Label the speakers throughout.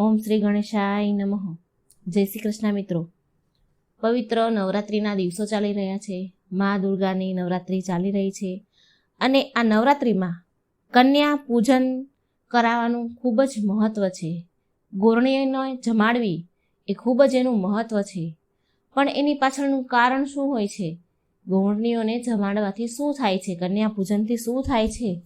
Speaker 1: ઓમ શ્રી ગણેશાય નમઃ. જય શ્રી કૃષ્ણ મિત્રો. પવિત્ર નવરાત્રિના દિવસો ચાલી રહ્યા છે. મા દુર્ગાની નવરાત્રિ ચાલી રહી છે. અને આ નવરાત્રિમાં કન્યા પૂજન કરાવવાનું ખૂબ જ મહત્ત્વ છે. ગોરણીને જમાડવી એ ખૂબ જ એનું મહત્ત્વ છે. પણ એની પાછળનું કારણ શું હોય છે? ગોરણીઓને જમાડવાથી શું થાય છે? કન્યા પૂજનથી શું થાય છે?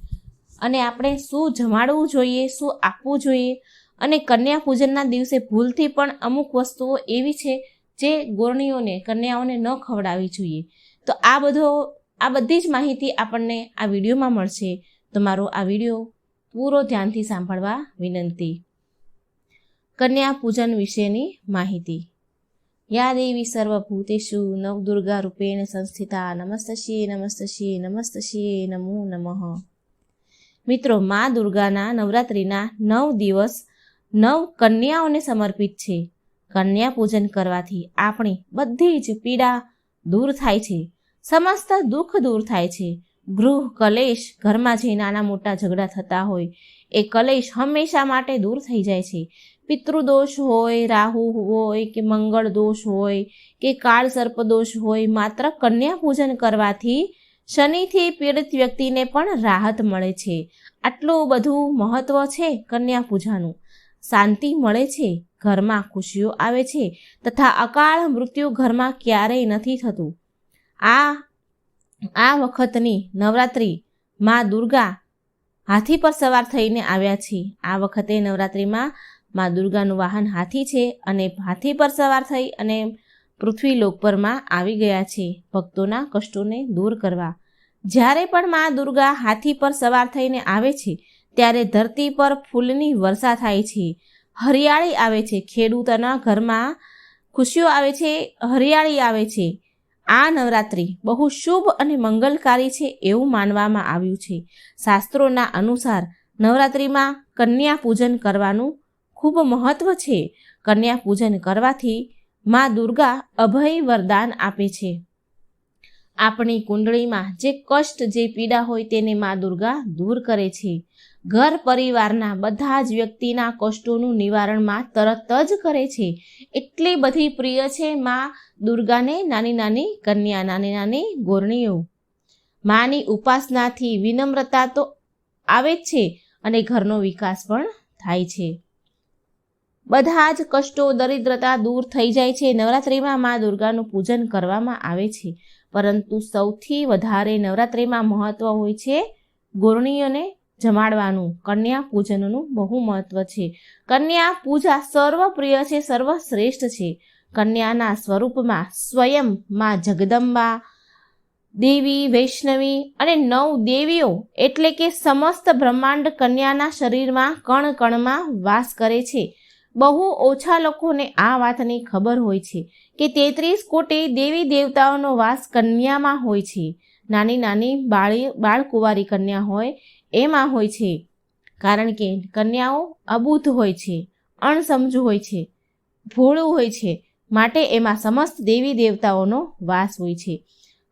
Speaker 1: અને આપણે શું જમાડવું જોઈએ? શું આપવું જોઈએ? અને કન્યા પૂજનના દિવસે ભૂલથી પણ અમુક વસ્તુઓ એવી છે જે ગોરણીઓને, કન્યાઓને ન ખવડાવવી જોઈએ. તો આ બધો, આ બધી જ માહિતી આપણને આ વિડીયોમાં મળશે. તો મારો આ વીડિયો પૂરો ધ્યાનથી સાંભળવા વિનંતી. કન્યા પૂજન વિશેની માહિતી. યા દેવી સર્વભૂતેશુ નવદુર્ગા રૂપેણ સંસ્થિતા નમસ્તશ્યે નમસ્તશ્યે નમસ્તશ્યે નમો નમઃ. મિત્રો, મા દુર્ગાના નવરાત્રિના નવ દિવસ નવ કન્યાઓને સમર્પિત છે. કન્યા પૂજન કરવાથી આપણી બધી જ પીડા દૂર થાય છે. સમસ્ત દુઃખ દૂર થાય છે. ગૃહ, કલેશ, ઘરમાં જે નાના મોટા ઝઘડા થતા હોય, એ કલેશ હંમેશા માટે દૂર થઈ જાય છે. પિતૃદોષ હોય, રાહુ હોય કે મંગળ દોષ હોય કે કાળ સર્પ દોષ હોય, માત્ર કન્યા પૂજન કરવાથી શનિથી પીડિત વ્યક્તિને પણ રાહત મળે છે. આટલું બધું મહત્વ છે કન્યા પૂજાનું. શાંતિ મળે છે, ઘરમાં ખુશીઓ આવે છે તથા અકાળ મૃત્યુ ઘરમાં ક્યારેય નથી થતું. આ આ વખતની નવરાત્રિ માં દુર્ગા હાથી પર સવાર થઈને આવ્યા છે. આ વખતે નવરાત્રિમાં માં દુર્ગાનું વાહન હાથી છે અને હાથી પર સવાર થઈ અને પૃથ્વી લોક પરમાં આવી ગયા છે ભક્તોના કષ્ટોને દૂર કરવા. જ્યારે પણ મા દુર્ગા હાથી પર સવાર થઈને આવે છે ત્યારે ધરતી પર ફૂલની વર્ષા થાય છે. હરિયાળી આવે છે. ખેડૂતોના ઘરમાં ખુશીઓ આવે છે. હરિયાળી આવે છે. આ નવરાત્રિ બહુ શુભ અને મંગલકારી છે એવું માનવામાં આવ્યું છે. શાસ્ત્રોના અનુસાર નવરાત્રિમાં કન્યા પૂજન કરવાનું ખૂબ મહત્વ છે. કન્યા પૂજન કરવાથી મા દુર્ગા અભય વરદાન આપે છે. આપણી કુંડળીમાં જે કષ્ટ, જે પીડા હોય તેને મા દુર્ગા દૂર કરે છે. ઘર પરિવારના બધા જ વ્યક્તિના કષ્ટોનું નિવારણમાં તરત જ કરે છે. એટલી બધી પ્રિય છે મા દુર્ગાને, નાની નાની કન્યા, નાની નાની ગોરણીઓ. માની ઉપાસનાથી વિનમ્રતા તો આવે જ છે અને ઘરનો વિકાસ પણ થાય છે. બધા જ કષ્ટો, દરિદ્રતા દૂર થઈ જાય છે. નવરાત્રિમાં મા દુર્ગાનું પૂજન કરવામાં આવે છે. પરંતુ સૌથી વધારે નવરાત્રિમાં મહત્વ હોય છે ગોરણીઓને જમાડવાનું. કન્યા પૂજનનું બહુ મહત્વ છે. કન્યા પૂજા સર્વપ્રિય છે, સર્વશ્રેષ્ઠ છે. કન્યાના સ્વરૂપમાં સ્વયં માં જગદંબા, દેવી, વૈષ્ણવી અને નવ દેવીઓ એટલે કે સમસ્ત બ્રહ્માંડ કન્યાના શરીરમાં કણ કણમાં વાસ કરે છે. બહુ ઓછા લોકોને આ વાતની ખબર હોય છે કે તેત્રીસ કોટી દેવી દેવતાઓનો વાસ કન્યામાં હોય છે. નાની નાની બાળી બાળકુંવારી કન્યા હોય એમાં હોય છે. કારણ કે કન્યાઓ અબૂધ હોય છે, અણસમજુ હોય છે, ભોળું હોય છે. માટે એમાં સમસ્ત દેવી દેવતાઓનો વાસ હોય છે.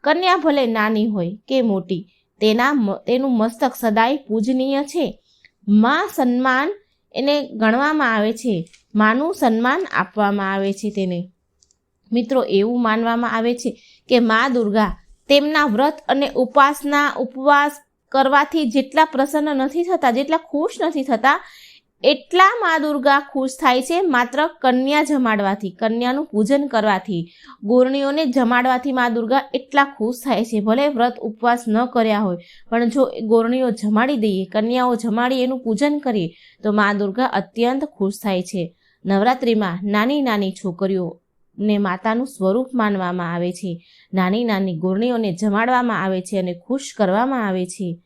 Speaker 1: કન્યા ભલે નાની હોય કે મોટી, તેના તેનું મસ્તક સદાય પૂજનીય છે. માં સન્માન એને ગણવામાં આવે છે. માનું સન્માન આપવામાં આવે છે તેને. મિત્રો, એવું માનવામાં આવે છે કે મા દુર્ગા તેમના વ્રત અને ઉપાસના ઉપવાસ કરવાથી જેટલા પ્રસન્ન નથી થતા, જેટલા ખુશ નથી થતા, એટલા મા દુર્ગા ખુશ થાય છે માત્ર કન્યા જમાડવાથી, કન્યાનું પૂજન કરવાથી. ગોરણીઓને જમાડવાથી મા દુર્ગા એટલા ખુશ થાય છે, ભલે વ્રત ઉપવાસ ન કર્યા હોય, પણ જો ગોરણીઓ જમાડી દઈએ, કન્યાઓ જમાડી એનું પૂજન કરીએ, તો મા દુર્ગા અત્યંત ખુશ થાય છે. નવરાત્રિમાં નાની નાની છોકરીઓ ને માતાનું સ્વરૂપ માનવામાં આવે છે. નાની નાની ગોરણીઓને જમાડવામાં આવે છે અને ખુશ કરવામાં આવે છે.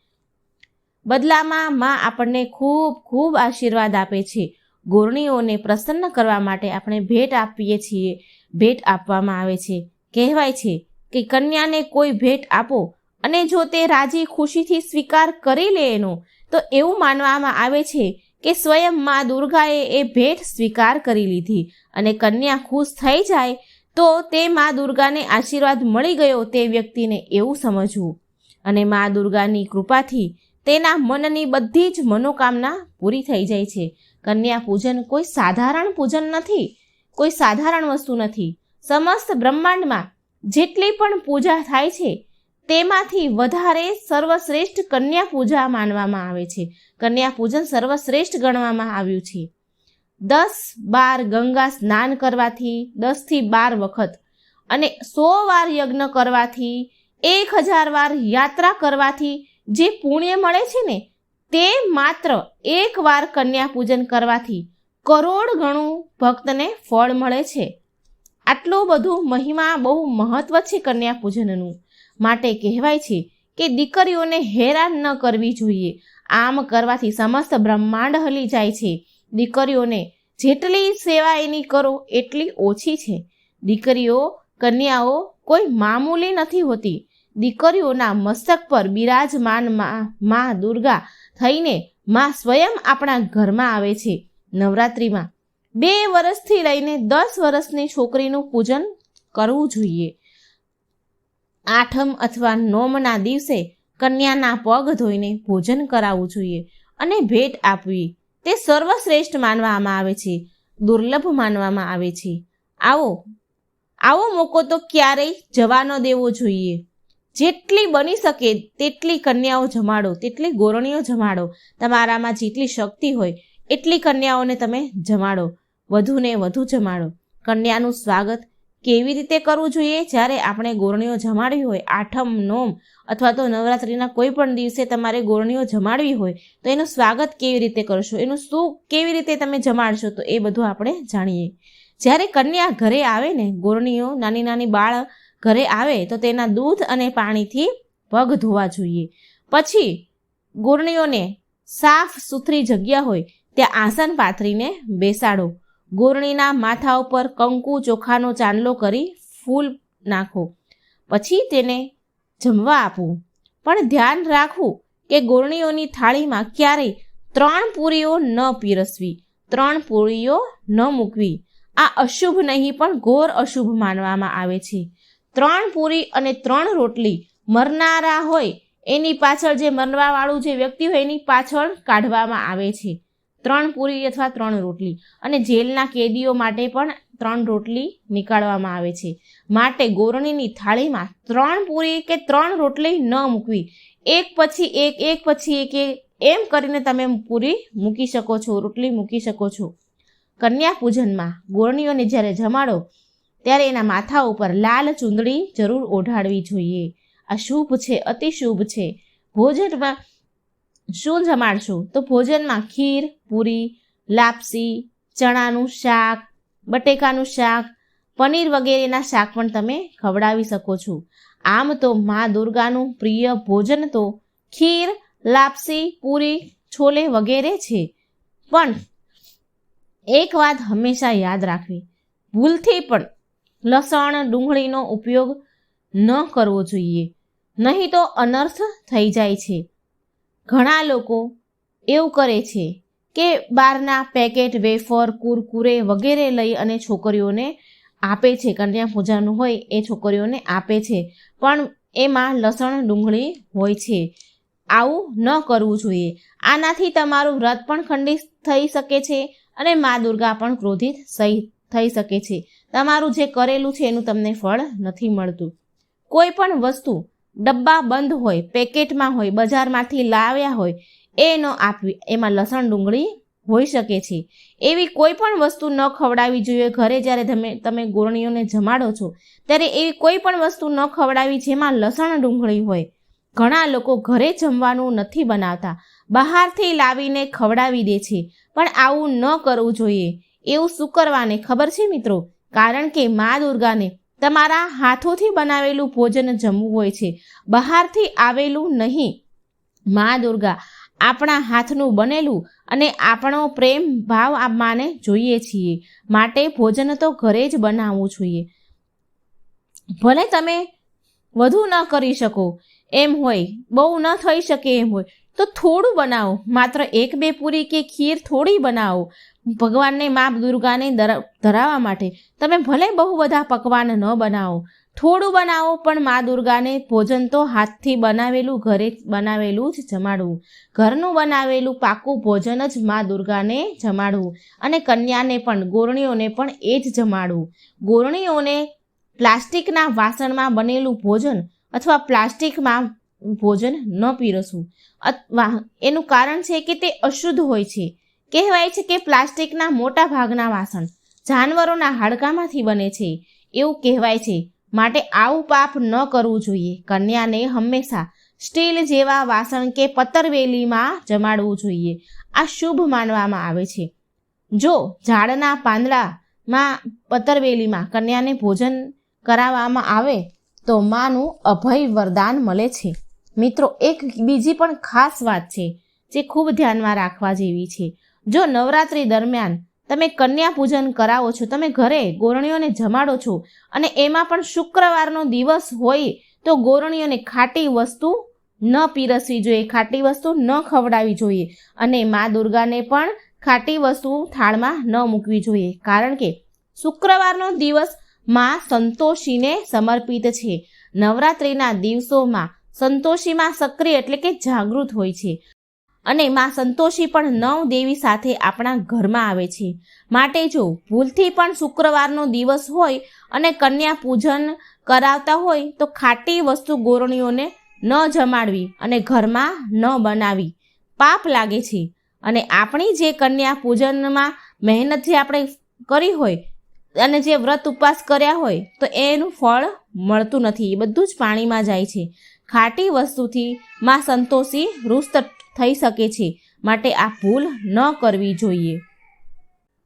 Speaker 1: બદલામાં માં આપણને ખૂબ ખૂબ આશીર્વાદ આપે છે. ગોરણીઓને પ્રસન્ન કરવા માટે આપણે ભેટ આપીએ છીએ. ભેટ આપવામાં આવે છે. કહેવાય છે કે કન્યાને કોઈ ભેટ આપો અને જો તે રાજી ખુશીથી સ્વીકાર કરી લે એનો, તો એવું માનવામાં આવે છે કે સ્વયં મા દુર્ગાએ એ ભેટ સ્વીકાર કરી લીધી અને કન્યા ખુશ થઈ જાય તો તે મા દુર્ગાને આશીર્વાદ મળી ગયો તે વ્યક્તિને એવું સમજવું. અને મા દુર્ગાની કૃપાથી તેના મનની બધી જ મનોકામના પૂરી થઈ જાય છે. કન્યા પૂજન કોઈ સાધારણ પૂજન નથી, કોઈ સાધારણ વસ્તુ નથી. સમસ્ત બ્રહ્માંડમાં જેટલી પણ પૂજા થાય છે, તેમાંથી વધારે સર્વશ્રેષ્ઠ કન્યા પૂજા માનવામાં આવે છે. કન્યા પૂજન સર્વશ્રેષ્ઠ ગણવામાં આવ્યું છે. દસ બાર ગંગા સ્નાન કરવાથી, દસથી બાર વખત અને સો વાર યજ્ઞ કરવાથી, એક હજાર વાર યાત્રા કરવાથી જે પુણ્ય મળે છે ને, તે માત્ર એક વાર કન્યા પૂજન કરવાથી કરોડ ગણું ભક્તને ફળ મળે છે. આટલું બધું મહિમા બહુ મહત્વ છે કન્યા પૂજનનું માટે કહેવાય છે કે દીકરીઓને હેરાન ન કરવી જોઈએ. આમ કરવાથી સમસ્ત બ્રહ્માંડ હલી જાય છે. દીકરીઓને જેટલી સેવા એની કરો, એટલી ઓછી છે. દીકરીઓ, કન્યાઓ કોઈ મામૂલી નથી હોતી. દીકરીઓના મસ્તક પર બિરાજમાન મા દુર્ગા થઈને મા સ્વયં આપણા ઘરમાં આવે છે. નવરાત્રિમાં બે વર્ષથી લઈને દસ વર્ષની છોકરીનું પૂજન કરવું જોઈએ. આઠમ અથવા નોમના દિવસે કન્યાના પગ ધોઈને ભોજન કરાવવું જોઈએ અને ભેટ આપવી. તે સર્વશ્રેષ્ઠ માનવામાં આવે છે, દુર્લભ માનવામાં આવે છે. આવો આવો મોકો તો ક્યારેય જવા ન દેવો જોઈએ. જેટલી બની શકે તેટલી કન્યાઓ જમાડો, તેટલી ગોરણીઓ જમાડો. તમારામાં જેટલી શક્તિ હોય, એટલી કન્યાઓને તમે જમાડો. વધુને વધુ જમાડો. કન્યાનું સ્વાગત કેવી રીતે કરવું જોઈએ? જ્યારે આપણે ગોરણીઓ જમાડવી હોય, આઠમ, નોમ અથવા તો નવરાત્રિના કોઈ પણ દિવસે તમારે ગોરણીઓ જમાડવી હોય, તો એનું સ્વાગત કેવી રીતે કરશો? એનું શું કેવી રીતે તમે જમાડશો? તો એ બધું આપણે જાણીએ. જ્યારે કન્યા ઘરે આવે ને, ગોરણીઓ, નાની નાની બાળ ઘરે આવે, તો તેના દૂધ અને પાણીથી પગ ધોવા જોઈએ. પછી ગોરણીઓને સાફ સુથરી જગ્યા હોય, ત્યાં આસન પાથરીને બેસાડો. ગોરણીના માથા ઉપર કંકુ ચોખાનો ચાંદલો કરી ફૂલ નાખો. પછી તેને જમવા આપવું પણ ધ્યાન રાખવું કે ગોરણીઓની થાળીમાં ક્યારેય ત્રણ પૂરીઓ ન પીરસવી, ત્રણ પૂરીઓ ન મૂકવી. આ અશુભ નહીં, પણ ઘોર અશુભ માનવામાં આવે છે. ત્રણ પૂરી અને ત્રણ રોટલી મરનારા હોય, એની પાછળ જે મરવાવાળું જે વ્યક્તિ હોય, એની પાછળ કાઢવામાં આવે છે. ત્રણ પૂરી અથવા ત્રણ રોટલી. અને જેલના કેદીઓ માટે પણ ત્રણ રોટલી નીકાળવામાં આવે છે. માટે ગોરણીની થાળીમાં ત્રણ પૂરી કે ત્રણ રોટલી ન મૂકવી. એક પછી એક એક પછી એક એમ કરીને તમે પૂરી મૂકી શકો છો, રોટલી મૂકી શકો છો. કન્યા પૂજનમાં ગોરણીઓને જ્યારે જમાડો, ત્યારે એના માથા ઉપર લાલ ચૂંદડી જરૂર ઓઢાડવી જોઈએ. આ શુભ છે, અતિ શુભ છે. ભોજનમાં શું જમાડશું તો ભોજનમાં ખીર, પૂરી, લાપસી, ચણાનું શાક, બટેકાનું શાક, પનીર વગેરેના શાક પણ તમે ખવડાવી શકો છો. આમ તો મા દુર્ગાનું પ્રિય ભોજન તો ખીર, લાપસી, પૂરી, છોલે વગેરે છે. પણ એક વાત હંમેશા યાદ રાખવી. ભૂલથી પણ લસણ, ડુંગળીનો ઉપયોગ ન કરવો જોઈએ. નહીં તો અનર્થ થઈ જાય છે. ઘણા લોકો એવું કરે છે કે બહારના પેકેટ, વેફર, કુરકુરે વગેરે લઈ અને છોકરીઓને આપે છે. કન્યા પૂજાનું હોય એ છોકરીઓને આપે છે. પણ એમાં લસણ, ડુંગળી હોય છે. આવું ન કરવું જોઈએ. આનાથી તમારું વ્રત પણ ખંડિત થઈ શકે છે અને મા દુર્ગા પણ ક્રોધિત સહી થઈ શકે છે. તમારું જે કરેલું છે એનું તમને ફળ નથી મળતું. કોઈ પણ વસ્તુ ડબ્બા બંધ હોય, પેકેટમાં હોય, બજારમાંથી લાવ્યા હોય એ ન આપવી એમાં લસણ ડુંગળી હોઈ શકે છે. એવી કોઈ પણ વસ્તુ ન ખવડાવવી જોઈએ. ઘરે જ્યારે તમે તમે ગોરણીઓને જમાડો છો, ત્યારે એવી કોઈ પણ વસ્તુ ન ખવડાવી જેમાં લસણ ડુંગળી હોય. ઘણા લોકો ઘરે જમવાનું નથી બનાવતા. બહારથી લાવીને ખવડાવી દે છે, પણ આવું ન કરવું જોઈએ. એવું શું કરવાને? ખબર છે મિત્રો? કારણ કે મા દુર્ગાને તમારા હાથોથી બનાવેલું ભોજન જમવું હોય છે. બહારથી આવેલું નહીં. મા દુર્ગા, આપણા હાથનું બનેલું અને આપણો પ્રેમ ભાવ આ માને જોઈએ છીએ. માટે ભોજન તો ઘરે જ બનાવવું જોઈએ. ભલે તમે વધુ ન કરી શકો, એમ હોય, બહુ ન થઈ શકે એમ હોય, તો થોડું બનાવો. માત્ર એક બે પૂરી કે ખીર થોડી બનાવો. ભગવાનને મા દુર્ગાને ધરાવવા માટે. તમે ભલે બહુ બધા પકવાન ન બનાવો. થોડું બનાવો, પણ મા દુર્ગાને ભોજન તો હાથથી બનાવેલું, ઘરે બનાવેલું જ જમાડવું. ઘરનું બનાવેલું પાકું ભોજન જ મા દુર્ગાને જમાડવું. અને કન્યાને પણ, ગોરણીઓને પણ એ જ જમાડવું. ગોરણીઓને પ્લાસ્ટિકના વાસણમાં બનેલું ભોજન અથવા પ્લાસ્ટિકમાં ભોજન ન પીરસવું. એનું કારણ છે કે તે અશુદ્ધ હોય છે. કહેવાય છે કે પ્લાસ્ટિકના મોટા ભાગના વાસણ જાનવરોના હાડકામાંથી બને છે. એવું કહેવાય છે. માટે આવું પાપ ન કરવું જોઈએ. કન્યાને હંમેશા સ્ટીલ જેવા વાસણ કે પતરવેલીમાં જમાડવું જોઈએ. આ શુભ માનવામાં આવે છે. જો ઝાડના પાંદડામાં પતરવેલીમાં કન્યાને ભોજન કરાવવામાં આવે, તો માનું અભય વરદાન મળે છે. મિત્રો, એક બીજી પણ ખાસ વાત છે, જે ખૂબ ધ્યાનમાં રાખવા જેવી છે. જો નવરાત્રિ દરમિયાન તમે કન્યા પૂજન કરાવો છો, તમે ઘરે ગોરણીઓને જમાડો છો અને એમાં પણ શુક્રવારનો દિવસ હોય તો ગોરણીઓને ખાટી વસ્તુ ન પીરસવી જોઈએ, ખાટી વસ્તુ ન ખવડાવવી જોઈએ અને મા દુર્ગાને પણ ખાટી વસ્તુ થાળમાં ન મૂકવી જોઈએ. કારણ કે શુક્રવારનો દિવસ મા સંતોષીને સમર્પિત છે. નવરાત્રિના દિવસોમાં સંતોષીમાં સક્રિય એટલે કે જાગૃત હોય છે. અને માં સંતોષી પણ નવ દેવી સાથે આપણા ઘરમાં આવે છે. માટે જો ભૂલથી પણ શુક્રવારનો દિવસ હોય અને કન્યા પૂજન કરાવતા હોય તો ખાટી વસ્તુ ગોરણીઓને ન જમાડવી અને ઘરમાં ન બનાવી. પાપ લાગે છે. અને આપણી જે કન્યા પૂજનમાં મહેનત જે આપણે કરી હોય અને જે વ્રત ઉપવાસ કર્યા હોય તો એનું ફળ મળતું નથી. એ બધું જ પાણીમાં જાય છે. ખાટી વસ્તુથી માં સંતોષી રૂસ્ત થઈ શકે છે. માટે આ ભૂલ ન કરવી જોઈએ.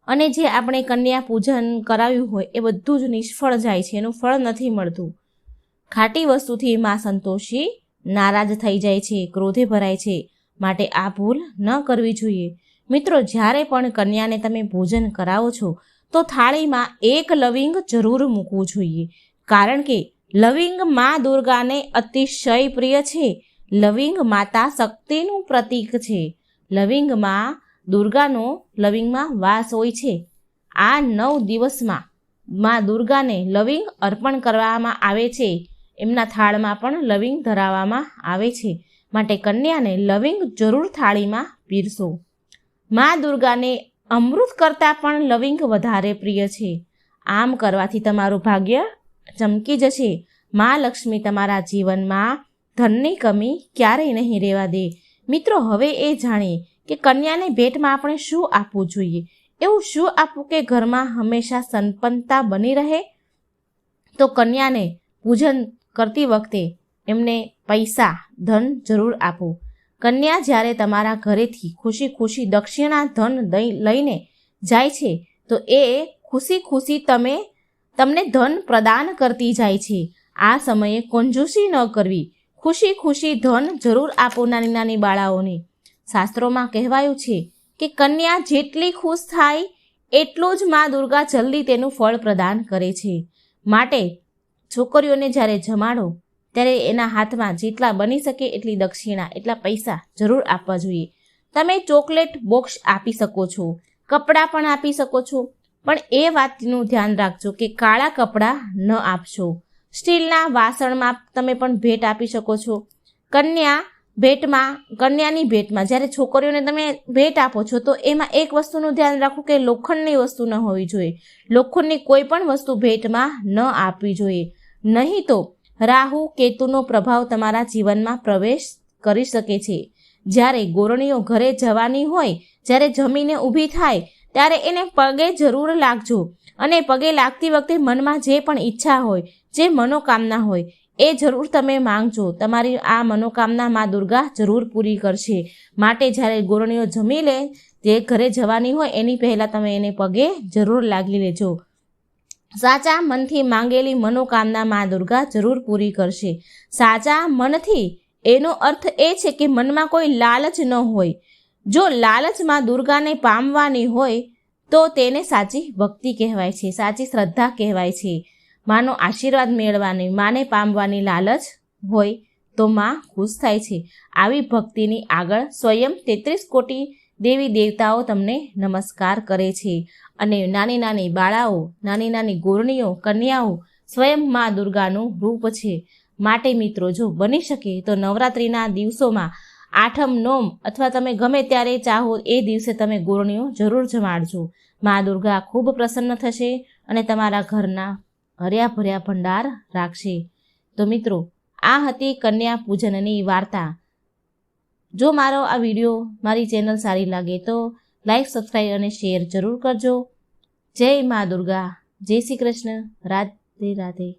Speaker 1: અને જે આપણે કન્યા પૂજન કરાવ્યું હોય એ બધું જ નિષ્ફળ જાય છે. એનું ફળ નથી મળતું. ખાટી વસ્તુથી માં સંતોષી નારાજ થઈ જાય છે, ક્રોધે ભરાય છે. માટે આ ભૂલ ન કરવી જોઈએ. મિત્રો, જ્યારે પણ કન્યાને તમે ભોજન કરાવો છો, તો થાળીમાં એક લવિંગ જરૂર મૂકવું જોઈએ. કારણ કે લવિંગ મા દુર્ગાને અતિશય પ્રિય છે. લવિંગ માતા શક્તિનું પ્રતીક છે. લવિંગમાં દુર્ગાનો લવિંગમાં વાસ હોય છે. આ નવ દિવસમાં મા દુર્ગાને લવિંગ અર્પણ કરવામાં આવે છે. એમના થાળમાં પણ લવિંગ ધરાવવામાં આવે છે. માટે કન્યાને લવિંગ જરૂર થાળીમાં પીરસો. મા દુર્ગાને અમૃત કરતાં પણ લવિંગ વધારે પ્રિય છે. આમ કરવાથી તમારું ભાગ્ય ચમકી જશે. મા લક્ષ્મી તમારા જીવનમાં ધનની કમી ક્યારેય નહીં રહેવા દે. મિત્રો, હવે એ જાણીએ કે કન્યાને ભેટમાં આપણે શું આપવું જોઈએ? એવું શું આપવું કે ઘરમાં હંમેશા સંપન્નતા બની રહે? તો કન્યાને પૂજન કરતી વખતે એમને પૈસા, ધન જરૂર આપો. કન્યા જ્યારે તમારા ઘરેથી ખુશી ખુશી દક્ષિણા ધન લઈને જાય છે, તો એ ખુશી ખુશી તમે તમને ધન પ્રદાન કરતી જાય છે. આ સમયે કંજૂસી ન કરવી. ખુશી ખુશી ધન જરૂર આપો નાની નાની બાળાઓને. શાસ્ત્રોમાં કહેવાયું છે કે કન્યા જેટલી ખુશ થાય, એટલું જ મા દુર્ગા જલ્દી તેનું ફળ પ્રદાન કરે છે. માટે છોકરીઓને જ્યારે જમાડો, ત્યારે એના હાથમાં જેટલા બની શકે એટલી દક્ષિણા, એટલા પૈસા જરૂર આપવા જોઈએ. તમે ચોકલેટ બોક્સ આપી શકો છો, કપડાં પણ આપી શકો છો પણ એ વાતનું ધ્યાન રાખજો કે કાળા કપડાં ન આપશો. સ્ટીલના વાસણમાં તમે પણ ભેટ આપી શકો છો. કન્યા ભેટમાં, કન્યાની ભેટમાં જ્યારે છોકરીઓને તમે ભેટ આપો છો, તો એમાં એક વસ્તુનું ધ્યાન રાખો કે લોખંડની વસ્તુ ન હોવી જોઈએ. લોખંડની કોઈ પણ વસ્તુ ભેટમાં ન આપવી જોઈએ. નહીં તો રાહુ કેતુનો પ્રભાવ તમારા જીવનમાં પ્રવેશ કરી શકે છે. જ્યારે ગોરણીઓ ઘરે જવાની હોય, જ્યારે જમીને ઊભી થાય ત્યારે એને પગે જરૂર લાગજો. અને પગે લાગતી વખતે મનમાં જે પણ ઈચ્છા હોય, જે મનોકામના હોય, એ જરૂર તમે માંગજો. તમારી આ મનોકામના મા દુર્ગા જરૂર પૂરી કરશે. માટે જ્યારે ગોરણીઓ જમી લે, જે ઘરે જવાની હોય, એની પહેલાં તમે એને પગે જરૂર લાગી લેજો. સાચા મનથી માંગેલી મનોકામના મા દુર્ગા જરૂર પૂરી કરશે. સાચા મનથી, એનો અર્થ એ છે કે મનમાં કોઈ લાલચ ન હોય. જો લાલચમાં દુર્ગાને પામવાની હોય, તો તેને સાચી ભક્તિ કહેવાય છે, સાચી શ્રદ્ધા કહેવાય છે. માનો આશીર્વાદ મેળવાની માને પામવાની લાલચ હોય, તો માં ખુશ થાય છે. આવી ભક્તિની આગળ સ્વયં તેત્રીસ કોટી દેવી દેવતાઓ તમને નમસ્કાર કરે છે. અને નાની નાની બાળાઓ, નાની નાની ગોરણીઓ, કન્યાઓ સ્વયં મા દુર્ગાનું રૂપ છે. માટે મિત્રો, જો બની શકે તો નવરાત્રિના દિવસોમાં આઠમ નોમ અથવા તમે ગમે ત્યારે ચાહો એ દિવસે તમે ગોરણીઓ જરૂર જમાડજો. મા દુર્ગા ખૂબ પ્રસન્ન થશે અને તમારા ઘરના હર્યા ભર્યા ભંડાર રાખશે. તો મિત્રો, આ હતી કન્યા પૂજનની વાર્તા. જો મારો આ વીડિયો મારી ચેનલ સારી લાગે તો લાઈક, સબસ્ક્રાઈબ અને શેર જરૂર કરજો. જય મા દુર્ગા. જય શ્રી કૃષ્ણ. રાધે રાધે.